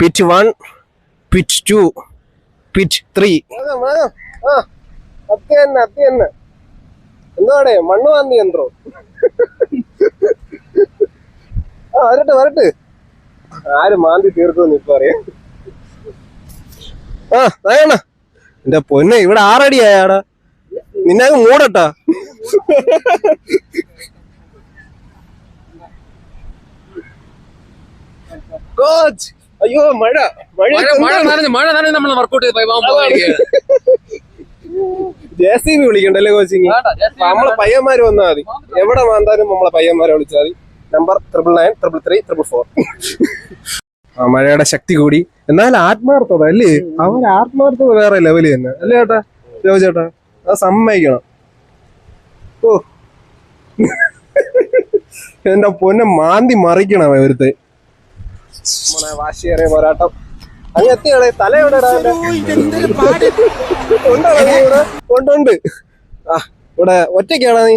Pitch one pit two pit three അത് തന്നെ അത് തന്നെ. എന്താണ് മണ്ണ് വാന്തി യന്ത്രോ. ആ വരട്ടെ വരട്ടെ. ആര് മാന്തി തീർക്കുമെന്ന് ഇപ്പൊ അറിയാം. ആ അതാണ് എന്റെ പൊന്നെ ഇവിടെ ആറടി ആയാടാ. നിന്നെ മൂടട്ടാ. കോച്ച് അയ്യോ മഴ. മഴ മഴ നനഞ്ഞ് മഴ നനഞ്ഞ് നമ്മൾ വർക്കൗട്ട് ചെയ്ത് ജെ സി ബി വിളിക്കണ്ടല്ലേ കോച്ചിങ്? നമ്മളെ പയ്യന്മാര് വന്നാൽ മതി. എവിടെ മാന്താനും നമ്മളെ പയ്യന്മാരെ വിളിച്ചാൽ മതി. Number triple nine triple three triple four ആ മഴയുടെ ശക്തി കൂടി. എന്നാൽ ആത്മാർത്ഥത അല്ലേ? അവർ ആത്മാർത്ഥത വേറെ ലെവൽ തന്നെ. അല്ലേ ചേട്ടാ? ജോ ചേട്ടാ അത് സമ്മതിക്കണം. ഓ. എന്റെ പൊന്നെ മാന്തി മറിക്കണം ഒരുത്തെ നമ്മളെ വാശിയേറിയ പോരാട്ടം. അങ്ങ് എത്തിയാളെ തല എവിടെ കൊണ്ടുണ്ട് ആ ഇവിടെ ഒറ്റയ്ക്കാണോ നീ?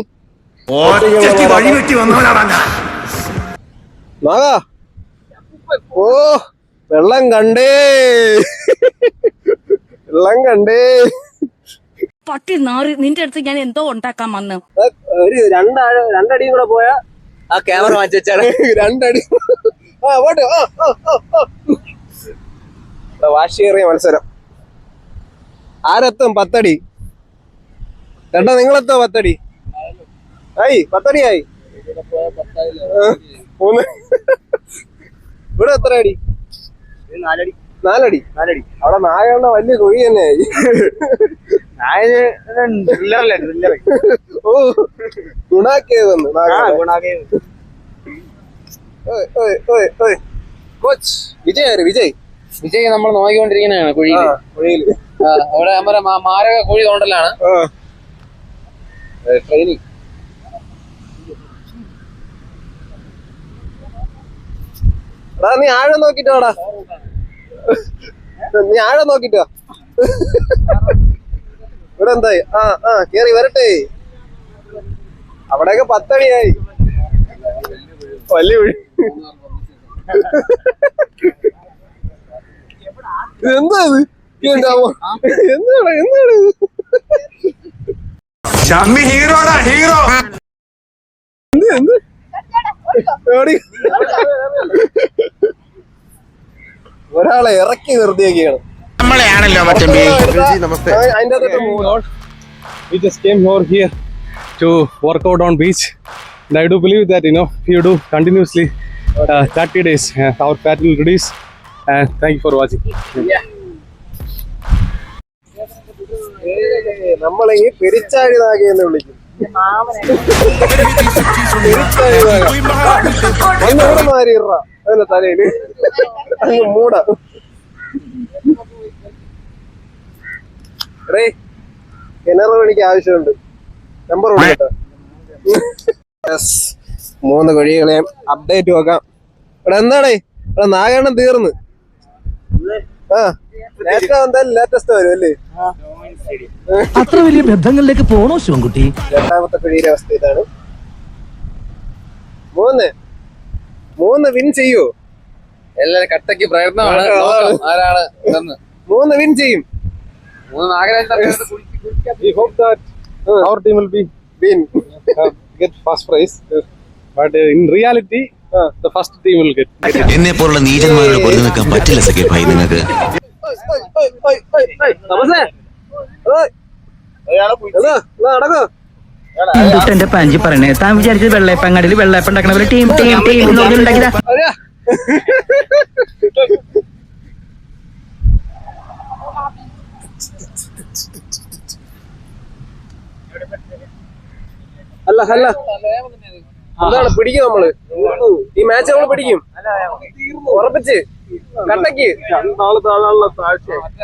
നാഗാ ഓ വെള്ളം കണ്ടേ. വെള്ളം കണ്ടേ. പട്ടി നാറി നിന്റെ അടുത്ത് ഞാൻ എന്തോ ഉണ്ടാക്കാൻ വന്നു. ഒരു രണ്ടാഴ രണ്ടടിയും കൂടെ പോയാ ആ ക്യാമറ മാറ്റി വെച്ചാണ്. രണ്ടടി. ഇവിടെ വാശിയേറിയ മത്സരം. ആരെത്തും പത്തടി. ചേട്ടാ നിങ്ങളെത്തോ പത്തടി? ആയി പത്തടി ആയി ആ, മൂന്ന്. ഇവിടെ എത്ര അടി നാലടി. നാലടി. നാലടി. അവിടെ നാഗണ്ട വലിയ കുഴി തന്നെ ഡ്രില്ലർ ഓ ഗുണാക്കിയത്. വന്ന് കോച്ച്. വിജയ് വിജയ്. വിജയ് നമ്മൾ നോക്കിക്കൊണ്ടിരിക്കുന്നതാണ് കുഴിയിൽ കുഴിയിൽ. ആ, അവിടെ നമ്മുടെ മാരക കുഴി തോണ്ടലാണ്. ട്രെയിനിങ് എടാ നീ ആഴം നോക്കിട്ടോടാ നീ ആഴം നോക്കിട്ടോ. ഇവിടെ എന്തായി? ആ ആ കേറി വരട്ടെ. അവിടെയൊക്കെ പത്തടിയായി വലിയ കുഴി. എന്താ ഇത് എന്താവോ എന്താണ് എന്താണ് ഇത്? ഷമ്മി ഹീറോടാ ഹീറോ എന്ത്? ഒരാളെ ഇറക്കി നിർത്തിയൊക്കെയാണ് നമ്മളെയാണല്ലോ മച്ചമ്പി അതിന്റെ അകത്തോട്ട് move. Out we just over here to work out on beach. And i do believe that you know if you do continuously uh, 30 days uh, our fat will reduce and thank you for watching Yeah. നമ്മളെ മൂട പണിക്ക് ആവശ്യമുണ്ട് number കൊടുക്കട്ടെ yes മൂന്ന് കുഴികളെയും update നോക്കാം. ഇവിടെ എന്താണ്? ഇവിടെ നാഗണ്ണം തീർന്ന്. ആ ലേറ്റസ്റ്റ് വരും അല്ലേ? അത്ര വലിയ ബന്ധങ്ങളിലേക്ക് പോണോ ശിവൻകുട്ടി? രണ്ടാമത്തെ കുഴിയുടെ അവസ്ഥ ഇതാണ്. മൂന്ന്. മൂന്ന് വിൻ ചെയ്യൂ. എല്ലാരും കട്ടയ്ക്ക് പ്രയത്നമാണ്. ആരാണ് ഇതെന്ന്. മൂന്ന് വിൻ ചെയ്യും. മൂന്ന് Nagaraj team will be win get first prize. But uh, in reality uh, the first team will get എന്നെ പോലുള്ള നീചന്മാരോട് പൊരുതി നിൽക്കാൻ പറ്റില്ല സഖ്യ ഭായി നിങ്ങൾക്ക്. പാഞ്ചി പറയണേ. താൻ വിചാരിച്ചത് വെള്ളയപ്പങ്ങാടിയിൽ വെള്ളയപ്പം ഉണ്ടാക്കണ പോലെ ടീം ടീം ടീം എന്ന് പറഞ്ഞുണ്ടാക്കിയതാ അല്ല അല്ല. എന്താണ് പിടിക്കും നമ്മൾ? ഈ മാച്ച് നമ്മൾ പിടിക്കും. ഉറപ്പിച്ച്. കട്ടക്ക്.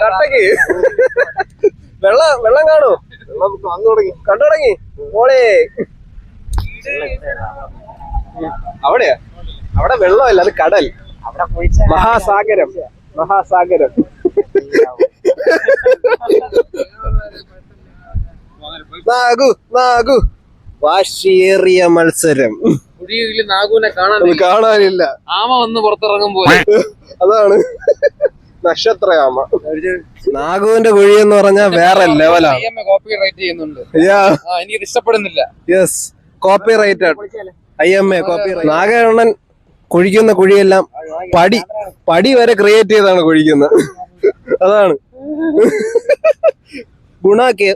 കട്ടക്ക്. വെള്ളം വെള്ളം കാണോ കണ്ടു തുടങ്ങി. ഓളെ അവിടെയാ? അവിടെ വെള്ളമല്ല അത് കടൽ. മഹാസാഗരം. മഹാസാഗരം. നാഗു നാഗു. വാശിയേറിയ മത്സരം. കുഴിയിൽ നാഗുവിനെ കാണാൻ കാണാനില്ല. ആമ വന്ന് പുറത്തിറങ്ങുമ്പോ അതാണ്. നക്ഷത്രയാമ. നാഗുവിന്റെ കുഴി എന്ന് പറഞ്ഞാൽ വേറെ ലെവലാണ് കോപ്പി റൈറ്റ് ചെയ്യുന്നുണ്ട്. ആ എനിക്കിത് ഇഷ്ടപ്പെടുന്നില്ല yes copy righted I'm a copy Nagannan കുഴിക്കുന്ന കുഴിയെല്ലാം പടി പടി വരെ ക്രിയേറ്റ് ചെയ്താണ് കുഴിക്കുന്നത്. അതാണ്. ഗുണാക്കിയ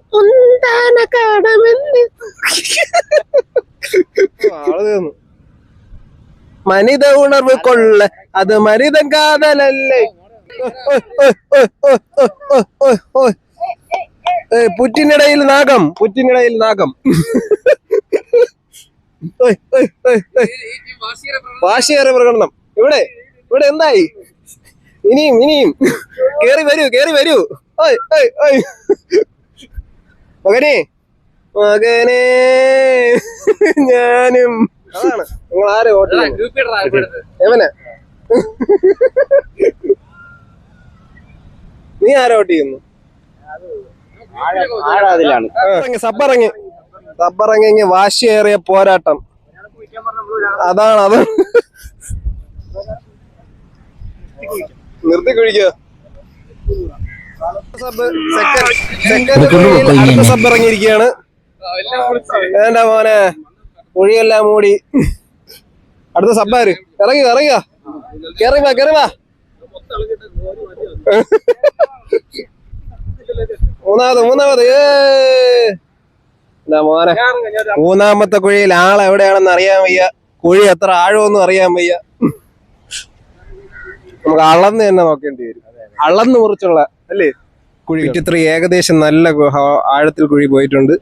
മനിത ഉണർവ് കൊള്ള അത് മനിതൻ കാതലല്ലേ? പുറ്റിനിടയിൽ നാഗം പുറ്റിനിടയിൽ നാഗം. വാശിയേറെ പ്രകടനം. ഇവിടെ ഇവിടെ എന്തായി? ഇനിയും ഇനിയും. കേറി വരൂ കേറി വരൂ. ഓയ് ഓയ് ഓയ്. മകനെ മകനെ ഞാനും. അതാണ്. നിങ്ങൾ ആരെ എവനെ? നീ ആരെ വോട്ട് ചെയ്യുന്നു? സബ്ബറങ്ങി സബ്ബറങ്ങി. സബ്ബിറങ്ങി വാശിയേറിയ പോരാട്ടം. അതാണ് അത്. നിർത്തി കുഴിക്കുക. സബ് സെക്കൻഡ് സെക്കൻഡ് അടുത്ത സബ് ഇറങ്ങിയിരിക്കുകയാണ്. വേണ്ട മോനെ. കുഴിയെല്ലാം മൂടി. അടുത്ത സബ്ബാര് ഇറങ്ങി ഇറങ്ങിയ കേറി വാ കേറി വാ. മൂന്നാമത് മൂന്നാമത്. ഏ മോനെ? മൂന്നാമത്തെ കുഴിയിൽ ആൾ എവിടെയാണെന്ന് അറിയാൻ വയ്യ. കുഴി എത്ര ആഴമൊന്നും അറിയാൻ വയ്യ. നമുക്ക് അളന്ന് തന്നെ നോക്കേണ്ടി വരും. അളന്ന് മുറിച്ചുള്ള അല്ലേ? കുഴി ഏകദേശം നല്ല ആഴത്തിൽ കുഴി പോയിട്ടുണ്ട്.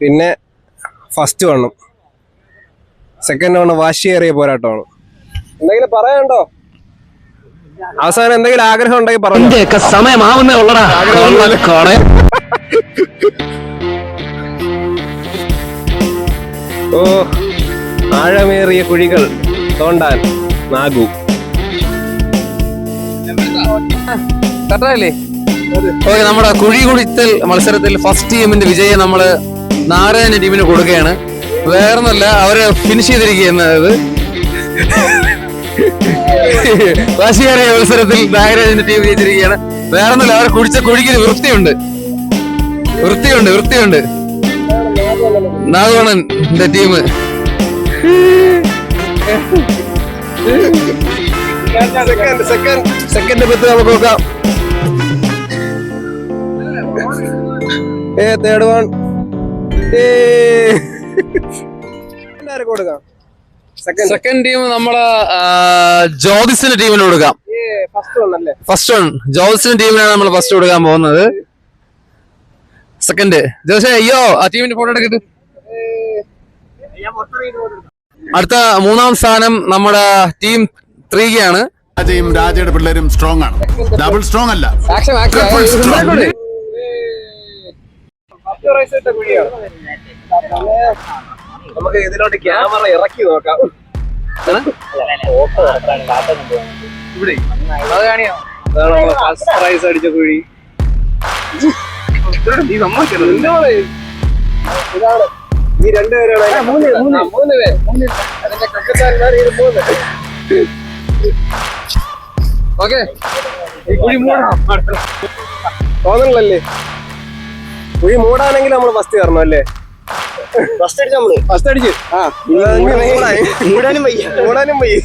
പിന്നെ ഫസ്റ്റ് വണ്ണം. സെക്കൻഡ് വണ്ണം വാശിയേറിയ പോരാട്ടമാണ്. എന്തെങ്കിലും പറയാനുണ്ടോ? അവസാനം എന്തെങ്കിലും ആഗ്രഹം ഉണ്ടെങ്കിൽ പറഞ്ഞു സമയമാവുന്നേ ഉള്ളടാ. ഓ ആഴമേറിയ കുഴികൾ തോണ്ടാൻ നാഗു. ഓക്കെ നമ്മുടെ കുഴി കുഴിത്തൽ മത്സരത്തിൽ ഫസ്റ്റ് ടീമിന്റെ വിജയം നമ്മൾ നാരായണ ടീമിന് കൊടുക്കുകയാണ് വേറൊന്നല്ല അവർ ഫിനിഷ് ചെയ്തിരിക്കുന്നത് വാശിയേറിയ മത്സരത്തിൽ നാഗരാജന്റെ ടീം ജയിച്ചിരിക്കുകയാണ് വേറൊന്നല്ല അവർ കുഴിച്ച കുഴിക്ക് വൃത്തിയുണ്ട് വൃത്തിയുണ്ട് വൃത്തിയുണ്ട് Nagavanan team second second second പത്ത് നമുക്ക് നോക്കാം ഏ തേർഡ് വൺ ഏ. ആർക്ക് കൊടുക്കാം. സെക്കൻഡ് ടീം നമ്മളെ ജ്യോതിസിന്റെ ടീമിന് കൊടുക്കാം. ഏ ഫസ്റ്റ് വൺ അല്ലേ? ഫസ്റ്റ് വൺ ജോൾസിന്റെ ടീമിനാണ് നമ്മൾ ഫസ്റ്റ് കൊടുക്കാൻ പോകുന്നത്. സെക്കൻഡ് ജോസേ അയ്യോ ആ ടീമിന്റെ ഫോട്ടോ എടുക്കട്ട് അടുത്ത മൂന്നാം സ്ഥാനം നമ്മുടെ ടീം ത്രീക്കാണ് രാജയും രാജയുടെ പിള്ളേരും സ്ട്രോങ് ആണ്. ഡബിൾ സ്ട്രോങ് അല്ല. ഇട്ട കുഴിയാണ്. നമുക്ക് ഇതിലോട്ട് ക്യാമറ ഇറക്കി നോക്കാം. ഇവിടെ. അതാണ് ഫസ്റ്റ് പ്രൈസ് അടിച്ച കുഴി. നീ സമ്മതിക്കണം നീ ഇതാണ്. ഈ രണ്ടുപേരാണ് മൂന്ന് മൂന്ന് മൂന്ന് പേര്. അതിന്റെ ക്രിക്കറ്റാന്മാർ ഇത് മൂന്ന് ഓക്കെ. ഈ കുഴി മൂടാം തോന്നണല്ലേ കുഴി മൂടാണെങ്കിൽ നമ്മൾ ഫസ്റ്റ് കയറണം അല്ലേ? ഫസ്റ്റ് അടിച്ച് നമ്മൾ. ഫസ്റ്റ് അടിച്ച്. ആ മൂടാനും വയ്യ. മൂടാനും വയ്യ.